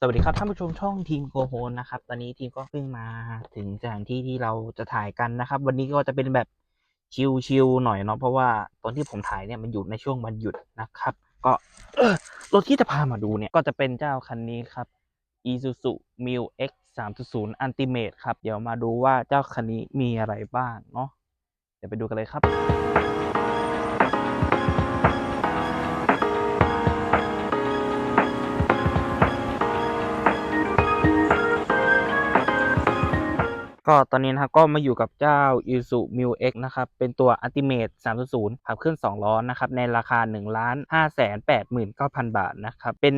สวัสดีครับท่านผู้ชมช่องทีมโกโฮนนะครับ ตอนนี้ทีมก็เพิ่งมาถึงสถานที่ที่เราจะถ่ายกันนะครับ วันนี้ก็จะเป็นแบบชิลๆหน่อยเนาะเพราะว่าตอนที่ผมถ่ายเนี่ยมันอยู่ในช่วงวันหยุดนะครับ ก็รถที่จะพามาดูเนี่ยก็จะเป็นเจ้าคันนี้ครับ Isuzu Mil X 3.0 Ultimate ครับ เดี๋ยวมาดูว่าเจ้าคันนี้มีอะไรบ้างเนาะเดี๋ยวไปดูกันเลยครับ ก็ตอนนี้นะครับก็มาอยู่กับเจ้า Isuzu Mil X นะครับ เป็นตัว Ultimate 3.0ขับเคลื่อน2ล้อนะครับ ในราคา 1 5 8 9 0 0 0 บาทนะครับ เป็น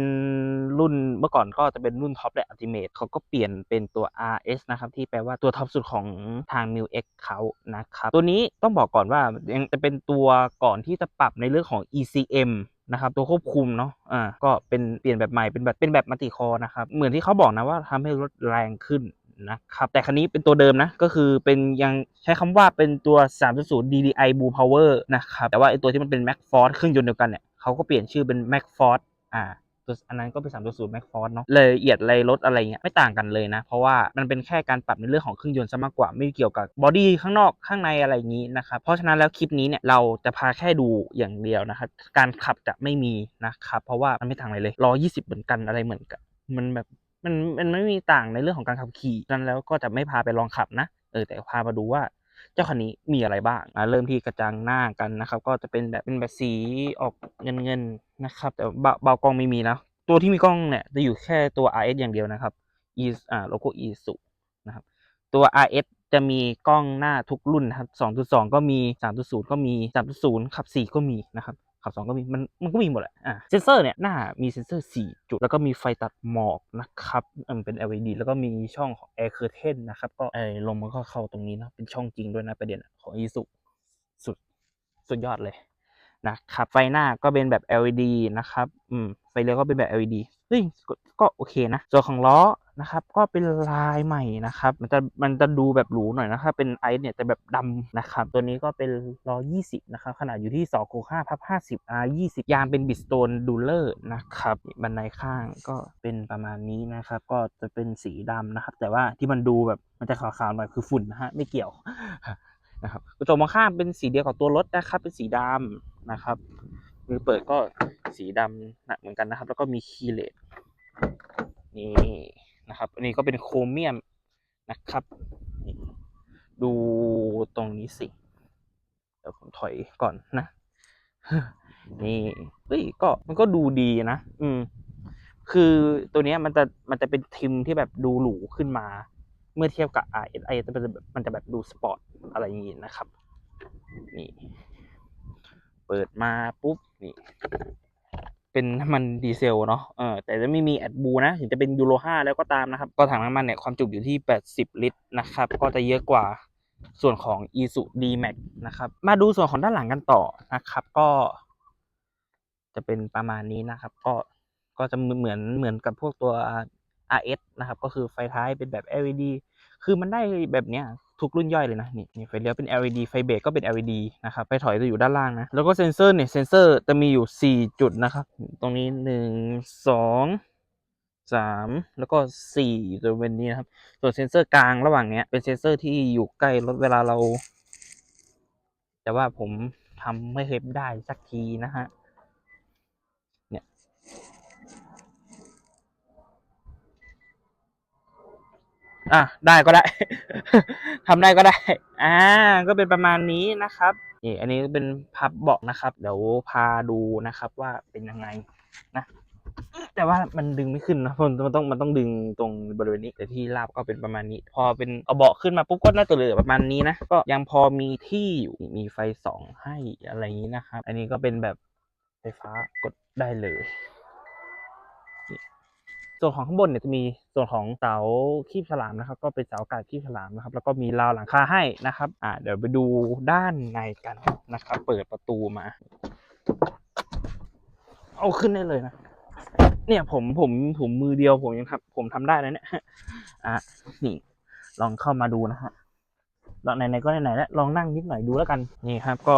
รุ่นเมื่อก่อนก็จะเป็นรุ่นท็อปและ Ultimate เขาก็เปลี่ยนเป็นตัว RS นะครับ ที่แปลว่าตัวท็อปสุดของทาง Mil X เขานะครับ ตัวนี้ต้องบอกก่อนว่ายังจะเป็นตัวก่อนที่จะปรับในเรื่องของ ECM นะครับตัวควบคุมเนาะ อ่า ก็เป็นเปลี่ยนแบบใหม่ เป็นแบบเป็นแบบมัลติคอนะครับ เหมือนที่เขาบอกนะว่าทำให้รถแรงขึ้น นะครับ แต่คันนี้เป็นตัวเดิมนะ ก็คือเป็นยังใช้คำว่าเป็นตัว 3.0 DDI Blue Power นะครับ แต่ว่าไอตัวที่มันเป็น Max Force เครื่องยนต์เดียวกันเนี่ยเขาก็เปลี่ยนชื่อเป็น Max Force อ่าตัวอันนั้นก็เป็น 3.0 Max Force เนาะรายละเอียดอะไรรถอะไรเงี้ยไม่ต่างกันเลยนะ เพราะว่ามันเป็นแค่การปรับในเรื่องของเครื่องยนต์ซะมากกว่า ไม่เกี่ยวกับบอดี้ข้างนอกข้างในอะไรอย่างนี้นะครับ เพราะฉะนั้นแล้วคลิปนี้เนี่ยเราจะพาแค่ดูอย่างเดียวนะครับ การขับจะไม่มีนะครับ เพราะว่ามันไม่ต่างอะไรเลยร้อยี่สิบเหมือนกันอะไรเหมือนกัน มันแบบ มันมันไม่มีต่างในเรื่องของการขับขี่นั้นแล้วก็จะไม่พาไปลองขับนะเออแต่พามาดูว่าเจ้าคันนี้มีอะไรบ้างอะเริ่มที่กระจังหน้ากันนะครับ ก็จะเป็นแบบเป็นแบบสีออกเงินเงินนะครับ แต่เบาเบากล้องไม่มีนะตัวที่มีกล้องเนี่ยจะอยู่แค่ตัว RS อย่างเดียวนะครับ e อ่าโลโก้ e สุนะครับ ตัว RS จะมีกล้องหน้าทุกรุ่นนะครับ 2.2 ก็มี 3.0 ก็มี 3.0ขับ 4 ก็มีนะครับ ขับ2ก็มีมันมันก็มีหมดแหละอ่าเซนเซอร์เนี่ยหน้ามีเซนเซอร์ 4 จุด แล้วก็มีไฟตัดหมอกนะครับอืมเป็น LED แล้วก็มีช่องของ Air Curtain นะครับก็เอลมมันก็เข้าตรงนี้นะเป็นช่องจริงด้วยนะประเด็นของ e สุสุดสุดยอดเลยนะครับไฟหน้าก็เป็นแบบ LED นะครับอืมไฟเลี้ยวก็เป็นแบบ LED เฮ้ยก็ก็โอเคนะส่วนของล้อ นะครับก็เป็นลายใหม่นะครับมันจะมันจะดูแบบหรูหน่อยนะครับเป็นไอเนี่ยจะแบบดำนะครับตัวนี้ก็เป็นล้อ20นะครับขนาดอยู่ที่2 6 5พับ50 R 20 ยางเป็นบิสโตนดูเลอร์นะครับบันไดข้างก็เป็นประมาณนี้นะครับก็จะเป็นสีดำนะครับ แต่ว่าที่มันดูแบบมันจะขาวๆหน่อยคือฝุ่นนะฮะไม่เกี่ยวนะครับกระจกมองข้างเป็นสีเดียวกับตัวรถนะครับ เป็นสีดำนะครับมือเปิดก็สีดำนะเหมือนกันนะครับ แล้วก็มีคีย์เลสนี่ นะครับ อันนี้ก็เป็นโครเมียมนะครับนี่ดูตรงนี้สิ เดี๋ยวผมถอยก่อนนะ นี่เฮ้ยก็มันก็ดูดีนะ อืม คือตัวเนี้ยมันจะมันจะเป็นทิมที่แบบดูหรูขึ้นมา เมื่อเทียบกับ RSI จะเป็นแบบมันจะแบบดูสปอร์ตอะไรอย่างงี้นะครับ นี่ เปิดมาปุ๊บ นี่ เป็นน้ำมันดีเซลเนาะเออแต่จะไม่มีแอดบูนะ ถึงจะเป็นยูโร5แล้วก็ตามนะครับ ก็ถังน้ำมันเนี่ยความจุอยู่ที่ 80 ลิตรนะครับ ก็จะเยอะกว่าส่วนของ i s u D-Max นะครับ มาดูส่วนของด้านหลังกันต่อนะครับ ก็ จะเป็นประมาณนี้นะครับ ก็ก็จะเหมือนเหมือนกับพวกตัว RS นะครับ ก็คือไฟท้ายเป็นแบบ LED คือมันได้แบบเนี้ย ทุกรุ่นย่อยเลยนะนี่นี่ไฟเลี้ยวเป็น LED ไฟเบรกก็เป็น LED นะครับไฟถอยจะอยู่ด้านล่างนะ แล้วก็เซนเซอร์เนี่ยเซนเซอร์จะมีอยู่ 4 จุดนะครับ ตรงนี้ 1 2 3 แล้วก็4ตัวเป็นนี้นะครับ ส่วนเซนเซอร์กลางระหว่างเนี้ยเป็นเซนเซอร์ที่อยู่ใกล้รถเวลาเรา แต่ว่าผมทำไม่เคยได้สักทีนะฮะ เนี่ย อะได้ก็ได้ทำได้ก็ได้ อ่า ก็เป็นประมาณนี้นะครับนี่อันนี้เป็นพับเบาะนะครับ เดี๋ยวพาดูนะครับว่าเป็นยังไงนะแต่ว่ามันดึงไม่ขึ้นนะมันมันต้องมันต้องดึงตรงบริเวณนี้แต่ที่ราบก็เป็นประมาณนี้ พอเป็นเอาเบาะขึ้นมาปุ๊บก็น่าจะเหลือประมาณนี้นะก็ยังพอมีที่อยู่มีไฟสองให้อะไรนี้นะครับ อันนี้ก็เป็นแบบไฟฟ้ากดได้เลย ส่วนของข้างบนเนี่ยจะมีส่วนของเสาคีบฉลามนะครับ ก็เป็นเสาอากาศคีบฉลามนะครับ แล้วก็มีราวหลังคาให้นะครับ อ่าเดี๋ยวไปดูด้านในกันนะครับ เปิดประตูมา เอาขึ้นได้เลยนะเนี่ยผมผมผมมือเดียวผมยังทำผมทำได้แล้วเนี่ยอะนี่ ลองเข้ามาดูนะฮะลองไหนๆก็ไหนๆแล้วลองนั่งนิดหน่อยดูแล้วกันนี่ครับ ก็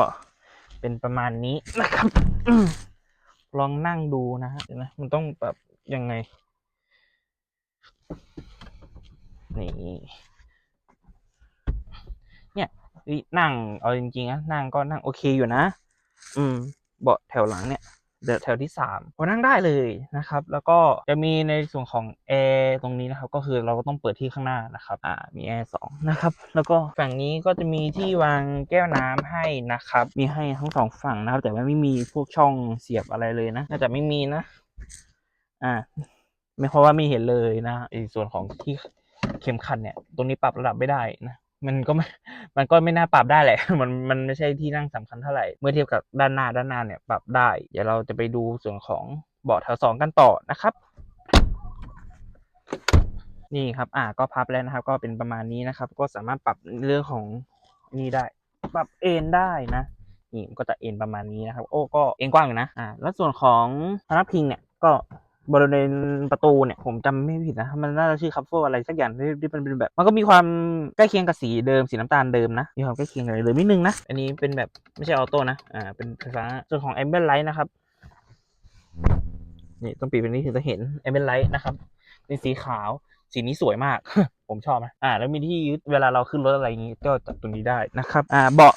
เป็นประมาณนี้นะครับลองนั่งดูนะฮะเดี๋ยวนะมันต้องแบบยังไง นี่เนี่ยนั่งเอาจริงๆนะนั่งก็นั่งโอเคอยู่นะ อืม เบาะแถวหลังเนี่ยเดี๋ยวแถวที่สามพอนั่งได้เลยนะครับ แล้วก็จะมีในส่วนของแอร์ตรงนี้นะครับ ก็คือเราก็ต้องเปิดที่ข้างหน้านะครับ อ่า มีแอร์สองนะครับ แล้วก็ฝั่งนี้ก็จะมีที่วางแก้วน้ำให้นะครับ มีให้ทั้งสองฝั่งนะครับ แต่ว่าไม่มีพวกช่องเสียบอะไรเลยนะ น่าจะไม่มีนะ อ่า ไม่เพราะว่าไม่เห็นเลยนะไอ้ส่วนของที่เข็มขัดเนี่ย ตรงนี้ปรับระดับไม่ได้นะมันก็ไม่มันก็ไม่น่าปรับได้แหละ มันมันไม่ใช่ที่นั่งสำคัญเท่าไหร่ เมื่อเทียบกับด้านหน้าด้านหน้าเนี่ย ปรับได้ เดี๋ยวเราจะไปดูส่วนของเบาะแถวสองกันต่อนะครับ นี่ครับ อ่า ก็พับแล้วนะครับ ก็เป็นประมาณนี้นะครับ ก็สามารถปรับเรื่องของนี่ได้ ปรับเอนได้นะนี่ก็จะเอนประมาณนี้นะครับ โอ้ก็เอนกว้างอยู่นะ อ่า แล้วส่วนของพนักพิงเนี่ย ก็ บริเวณประตูเนี่ยผมจำไม่ผิดนะ มันน่าจะชื่อคัฟเฟอร์อะไรสักอย่างที่ที่มันเป็นแบบ มันก็มีความใกล้เคียงกับสีเดิมสีน้ำตาลเดิมนะ มีความใกล้เคียงกันเลยนิดนึงนะ อันนี้เป็นแบบไม่ใช่ออโต้นะ อ่า เป็นไฟฟ้า ส่วนของ ambient light นะครับ นี่ต้องปิดเป็นนี้ถึงจะเห็น ambient light นะครับ เป็นสีขาว สีนี้สวยมาก ผมชอบนะ อ่า แล้วมีที่ยึดเวลาเราขึ้นรถอะไรอย่างงี้ก็จับตรงนี้ได้นะครับ อ่า เบาะ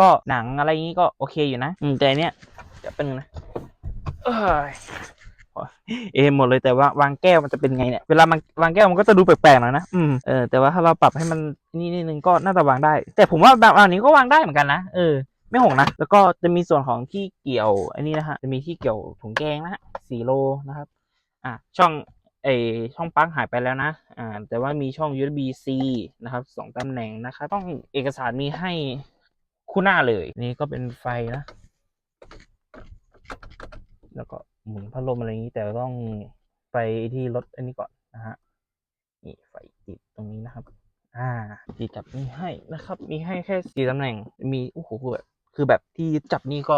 ก็หนังอะไรอย่างงี้ก็โอเคอยู่นะ อืมแต่เนี้ยจะเป็นงนะ เออมหมดเลยแต่ว่าวางแก้วมันจะเป็นไงเนี่ยเวลามันวางแก้วมันก็จะดูแปลกๆหน่อยนะอืมเออแต่ว่าถ้าเราปรับให้มันนี่นิดนึงก็น่าจะวางได้ แต่ผมว่าแบบอันนี้ก็วางได้เหมือนกันนะเออไม่หงนะแล้วก็จะมีส่วนของที่เกี่ยวอันนี้นะฮะจะมีที่เกี่ยวถุงแกงนะฮะสี่โลนะครับอะช่องไอช่องปลั๊กหายไปแล้วนะ อ่า แต่ว่ามีช่อง USB C นะครับสองตำแหน่งนะครับ ต้องเอกสารมีให้คู่หน้าเลย นี่ก็เป็นไฟนะ แล้วก็ หมุนพัดลมอะไรอย่างนี้แต่ต้องไปที่รถอันนี้ก่อนนะฮะนี่ไฟติดตรงนี้นะครับ อ่าที่จับนี่ให้นะครับ มีให้แค่สี่ตำแหน่งมีโอ้โหแบบคือแบบที่จับนี่ก็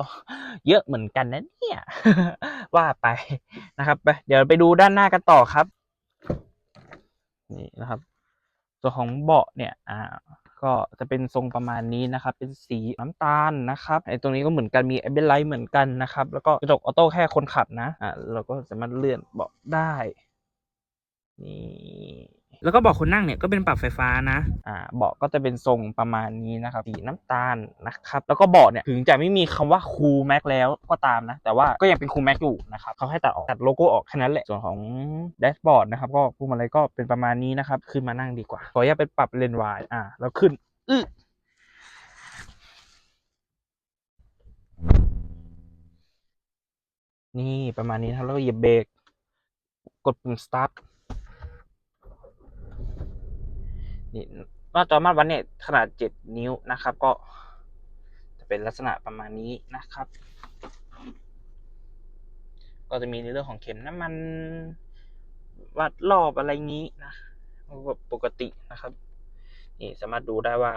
เยอะเหมือนกันนะเนี่ยว่าไปนะครับไปเดี๋ยวไปดูด้านหน้ากันต่อครับ นี่นะครับส่วนของเบาะเนี่ย อ่า ก็จะเป็นทรงประมาณนี้นะครับ เป็นสีน้ำตาลนะครับไอ้ตรงนี้ก็เหมือนกันมีแอ b เบลไลท์เหมือนกันนะครับ แล้วก็กระจกออโต้แค่คนขับนะอ่าเราก็สามารถเลื่อนเบาะได้นี่ แล้วก็เบาะคนนั่งเนี่ยก็เป็นปรับไฟฟ้านะอ่าเบาะก็จะเป็นทรงประมาณนี้นะครับสีน้ำตาลนะครับแล้วก็เบาะเนี่ยถึงจะไม่มีคำว่าคูลแม็กแล้วก็ตามนะ แต่ว่าก็ยังเป็นคูลแม็กอยู่นะครับเขาให้ตัดออกตัดโลโก้ออกแค่นั้นแหละส่วนของแดชบอร์ดนะครับก็พวงมาลัยก็เป็นประมาณนี้นะครับขึ้นมานั่งดีกว่าขออนุญาตไปปรับเลนวายอ่าแล้วขึ้นอื้อนี่ประมาณนี้ครับแล้วก็เหยียบเบรกกดปุ่ม start นี่หน้าจอมาตรวัดเนี่ยขนาด 7 นิ้วนะครับ ก็จะเป็นลักษณะประมาณนี้นะครับ ก็จะมีในเรื่องของเข็มน้ำมันวัดรอบอะไรงี้นะปกตินะครับ นี่สามารถดูได้ว่า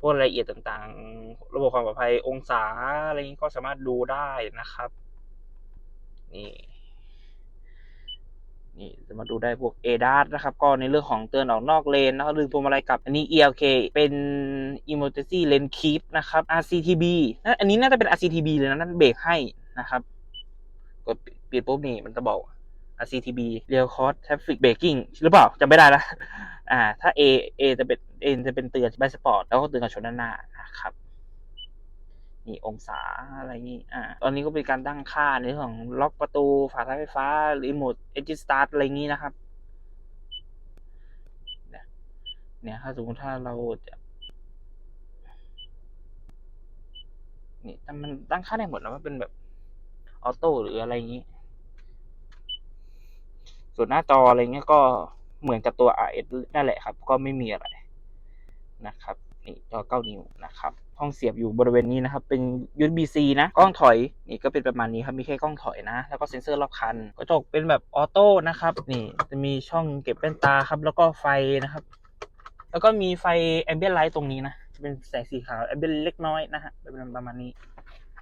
พวกรายละเอียดต่างๆ ระบบความปลอดภัยองศาอะไรนี้ก็สามารถดูได้นะครับ นี่ นี่จะมาดูได้พวก ADAS นะครับ ก็ในเรื่องของเตือนออกนอกเลนนะครับดึงพวงมาลัยกลับ อันนี้ ELK เป็น Emergency Lane Keep นะครับ RCTB นะอันนี้น่าจะเป็น RCTB เลยนะ นั่นเบรกให้นะครับ กดปิดปุ๊บนี่มันจะบอก RCTB Real Cost Traffic Braking หรือเปล่าจำไม่ได้ละอ่า ถ้า A A จะเป็น A จะเป็นเตือนใบสปอร์ต แล้วก็เตือนกับชนด้านหน้านะครับ นี่องศาอะไรนี้อ่าตอนนี้ก็เป็นการตั้งค่าในเรื่องของล็อกประตูฝาท้ายไฟฟ้ารีโมทเอจิสตาร์ทอะไรงี้นะครับเนี่ยเนี่ยถ้าสมมติถ้าเราจะนี่แต่มันตั้งค่าได้หมดแล้วว่าเป็นแบบออโต้หรืออะไรอย่างนี้ ส่วนหน้าจออะไรเงี้ยก็เหมือนกับตัว RS นั่นแหละครับ ก็ไม่มีอะไรนะครับ นี่จอ9นิ้วนะครับ ห้องเสียบอยู่บริเวณนี้นะครับ เป็น USB-C นะ กล้องถอย นี่ก็เป็นประมาณนี้ครับ มีแค่กล้องถอยนะ แล้วก็เซ็นเซอร์รอบคัน กระจกเป็นแบบออโต้นะครับ นี่จะมีช่องเก็บแว่นตาครับ แล้วก็ไฟนะครับ แล้วก็มีไฟแอมเบียนไลท์ตรงนี้นะจะเป็นแสงสีขาวแอมเบียนเล็กน้อยนะฮะ เป็นประมาณนี้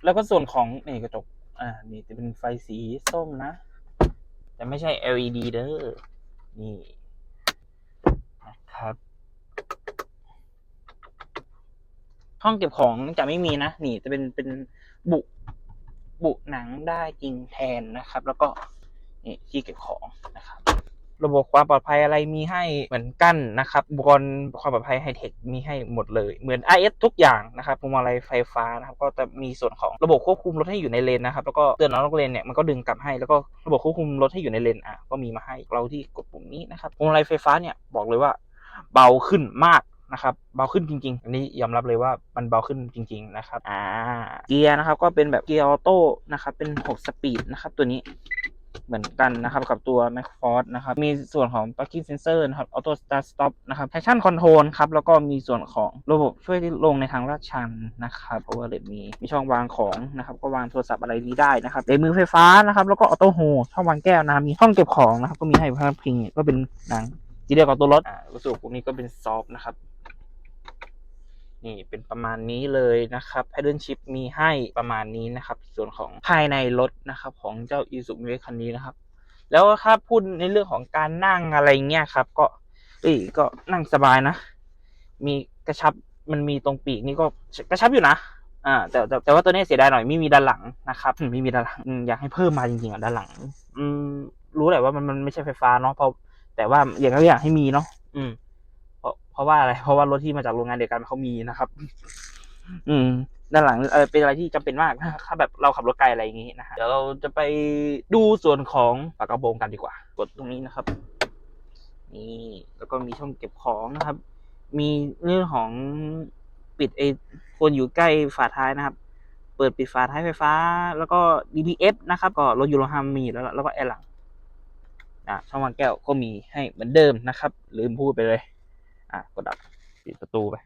แล้วก็ส่วนของนี่กระจก อ่า นี่จะเป็นไฟสีส้มนะ แต่ไม่ใช่ LED เด้อ นี่นะครับ ห้องเก็บของจะไม่มีนะ นี่จะเป็นเป็นบุบุหนังได้จริงแทนนะครับ แล้วก็นี่ที่เก็บของนะครับ ระบบความปลอดภัยอะไรมีให้เหมือนกั้นนะครับอุปกรณ์ความปลอดภัยไฮเทคมีให้หมดเลย เหมือน IS ทุกอย่างนะครับพวงมาลัยไฟฟ้านะครับ ก็จะมีส่วนของระบบควบคุมรถให้อยู่ในเลนนะครับ แล้วก็เตือนน้องเลนเนี่ยมันก็ดึงกลับให้แล้วก็ระบบควบคุมรถให้อยู่ในเลนอะก็มีมาให้เราที่กดปุ่มนี้นะครับพวงมาลัยไฟฟ้าเนี่ยบอกเลยว่า เบาขึ้นมาก นะครับเบาขึ้นจริง ๆ อันนี้ยอมรับเลยว่ามันเบาขึ้นจริง ๆ นะครับอ่าเกียร์นะครับก็เป็นแบบเกียร์ออโต้นะครับเป็น 6 สปีดนะครับตัวนี้เหมือนกันนะครับกับตัว m a c f o r c e นะครับมีส่วนของ parking sensor นะครับ auto start stop นะครับ traction control ครับแล้วก็มีส่วนของระบบช่วยลงในทางลาดชันนะครับเพราะว่าเลยมีมีช่องวางของนะครับ ก็วางโทรศัพท์อะไรนี้ได้นะครับเบรกมือไฟฟ้านะครับ แล้วก็ออโต้โฮช่องวางแก้วนะครับมีห้องเก็บของนะครับ ก็มีให้พักพิงเนี่ยก็เป็นหนังทีเดียวกับตัวรถอ่ารู้สึกพวกนี้ก็เป็นซอฟต์นะครับ นี่เป็นประมาณนี้เลยนะครับ Paddle Shift มีให้ประมาณนี้นะครับ ส่วนของภายในรถนะครับ ของเจ้า Isuzu m i คันนี้นะครับ แล้วถ้าพูดในเรื่องของการนั่งอะไรเงี้ยครับ ก็เอ้ยก็นั่งสบายนะ มีกระชับมันมีตรงปีกนี่ก็กระชับอยู่นะอ่าแต่แต่แต่ว่าตัวนี้เสียดายหน่อยไม่มีด้านหลังนะครับไม่มีด้านหลังอยากให้เพิ่มมาจริงๆอะด้านหลัง อืมรู้แหละว่ามันมันไม่ใช่ไฟฟ้าเนาะเพราะแต่ว่าอย่างก็อยากให้มีเนาะอืม ราะเพราะว่าอะไร เพราะว่ารถที่มาจากโรงงานเดียวกันเขามีนะครับ อืม ด้านหลังเออเป็นอะไรที่จำเป็นมากถ้าแบบเราขับรถไกลอะไรอย่างงี้นะฮะเดี๋ยวเราจะไปดูส่วนของฝากระโปรงกันดีกว่า กดตรงนี้นะครับ นี่แล้วก็มีช่องเก็บของนะครับ มีเรื่องของปิดไอคนอยู่ใกล้ฝาท้ายนะครับ เปิดปิดฝาท้ายไฟฟ้า แล้วก็ DPF นะครับ ก็รถยูโรห้ามีแล้วแล้วก็แอร์หลังอะช่องวางแก้วก็มีให้เหมือนเดิมนะครับ ลืมพูดไปเลย อะกดดับปิดประตูไป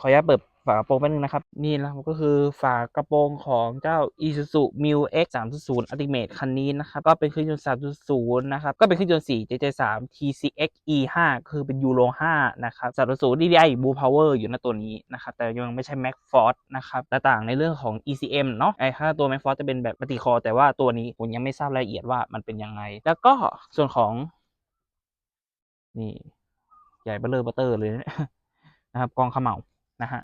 ขออนุญาตเปิดฝากระโปรงแป๊บนึงนะครับ นี่นะครับก็คือฝากระโปรงของเจ้า Isuzu Mu X 3.0 Ultimate คันนี้นะครับ ก็เป็นเครื่องยนต์ 3.0 นะครับ ก็เป็นเครื่องยนต์ 4 JJ3 TCX E5 คือเป็นยูโร5นะครับ 3.0 DDI Blue Power อยู่ในตัวนี้นะครับ แต่ยังไม่ใช่ Max Force นะครับแต่ต่างในเรื่องของ ECM เนาะไอ้ค่าตัว Max Force จะเป็นแบบปฏิคอ แต่ว่าตัวนี้ผมยังไม่ทราบรายละเอียดว่ามันเป็นยังไง แล้วก็ส่วนของนี่ ใหญ่เบ้อเลอเบอเตอร์เลยนะครับกองขม่านะฮะ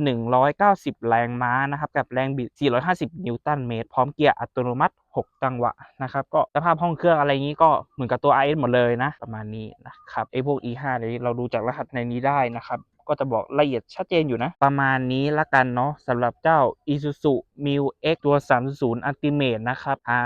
190 แรงม้านะครับกับแรงบิด 450 นิวตันเมตร พร้อมเกียร์อัตโนมัติ 6 จังหวะนะครับก็สภาพห้องเครื่องอะไรงี้ก็เหมือนกับตัว IS หมดเลยนะ ประมาณนี้นะครับไอพวก E5 นี้เราดูจากรหัสในนี้ได้นะครับ ก็จะบอกละเอียดชัดเจนอยู่นะ ประมาณนี้ละกันเนาะสำหรับเจ้า Isuzu Mu X ตัว 3.0 Ultimate นะครับอ่า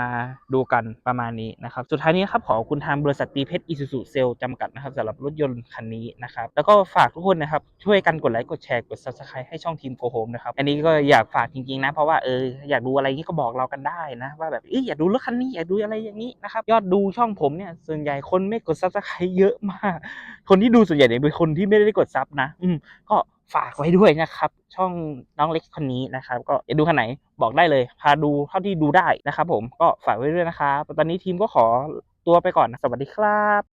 ดูกันประมาณนี้นะครับ สุดท้ายนี้ครับ ขอคุณทางบริษัทตีเพชร Isuzu Sale จำกัดนะครับสำหรับรถยนต์คันนี้นะครับ แล้วก็ฝากทุกคนนะครับ ช่วยกันกดไลค์ กดแชร์ กด Subscribe ให้ช่องทีมโกโฮมนะครับ อันนี้ก็อยากฝากจริงๆนะ เพราะว่าเอออยากดูอะไรนี้ก็บอกเรากันได้นะ ว่าแบบเอยอยากดูรถคันนี้อยากดูอะไรอย่างนี้นะครับยอดดูช่องผมเนี่ยส่วนใหญ่คนไม่กด Subscribe เยอะมาก คนที่ดูส่วนใหญ่เนี่ยเป็นคนที่ไม่ได้กดซับนะ อืมก็ ฝากไว้ด้วยนะครับ ช่องน้องเล็กคนนี้นะครับ ก็จะดูคันไหนบอกได้เลย พาดูเท่าที่ดูได้นะครับ ผมก็ฝากไว้ด้วยนะครับตอนนี้ทีมก็ขอตัวไปก่อนนะสวัสดีครับ